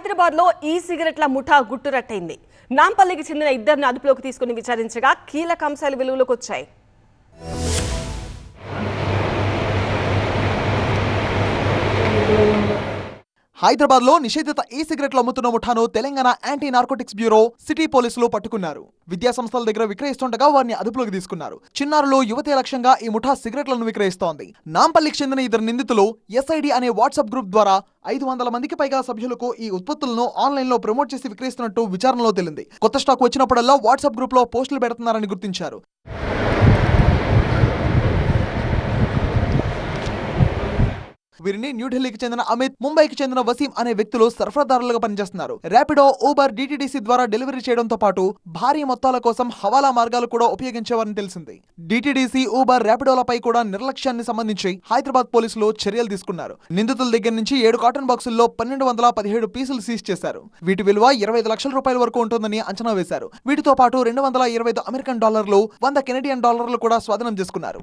హైదరాబాద్లో ఈ సిగరెట్ల ముఠా గుట్టురట్టయింది. నాంపల్లికి చెందిన ఇద్దరిని అదుపులోకి తీసుకుని విచారించగా కీలక అంశాలు వెలుగులోకి వచ్చాయి హైదరాబాద్లో నిషేధిత ఈ సిగరెట్లు అమ్ముతున్న ముఠాను Telangana anti narcotics bureau city పోలీసులు పట్టుకున్నారు. విద్యా సంస్థల దగ్గర విక్రయిస్తుండగా వారిని అదుపులోకి తీసుకున్నారు. చిన్నారులు యువతే లక్ష్యంగా ఈ ముఠా సిగరెట్లను విక్రయిస్తోంది. నాంపల్లికి చెందిన ఇద్దరు నిందితులు ఎస్ఐడి అనే వాట్సాప్ గ్రూప్ ద్వారా ఐదు వందల మందికి పైగా సభ్యులకు ఈ ఉత్పత్తులను ఆన్లైన్లో ప్రమోట్ చేసి విక్రయిస్తున్నట్టు విచారణలో తేలింది. కొత్త స్టాక్ వచ్చినప్పుడల్లా వాట్సాప్ గ్రూప్లో పోస్టులు పెడుతున్నారని గుర్తించారు. వీరిని న్యూఢిల్లీకి చెందిన అమిత్ ముంబైకి చెందిన వసీం అనే వ్యక్తులు సరఫరాదారులుగా పనిచేస్తున్నారు. ర్యాపిడో ఊబర్ డిటిడిసి ద్వారా డెలివరీ చేయడంతో పాటు భారీ మొత్తాల కోసం హవాలా మార్గాలు కూడా ఉపయోగించేవారని తెలిసింది. డిటిడిసి ఊబర్ ర్యాపిడోలపై కూడా నిర్లక్ష్యాన్ని సంబంధించి హైదరాబాద్ పోలీసులు చర్యలు తీసుకున్నారు. నిందితుల దగ్గర నుంచి ఏడు కాటన్ బాక్సుల్లో పన్నెండు వందల పదిహేడు పీసులు సీజ్ చేశారు. వీటి విలువ ఇరవై ఐదు లక్షల రూపాయల వరకు ఉంటుందని అంచనా వేశారు. వీటితో పాటు రెండు వందల ఇరవై ఐదు అమెరికన్ డాలర్లు వంద కెనడియన్ డాలర్లు కూడా స్వాధీనం చేసుకున్నారు.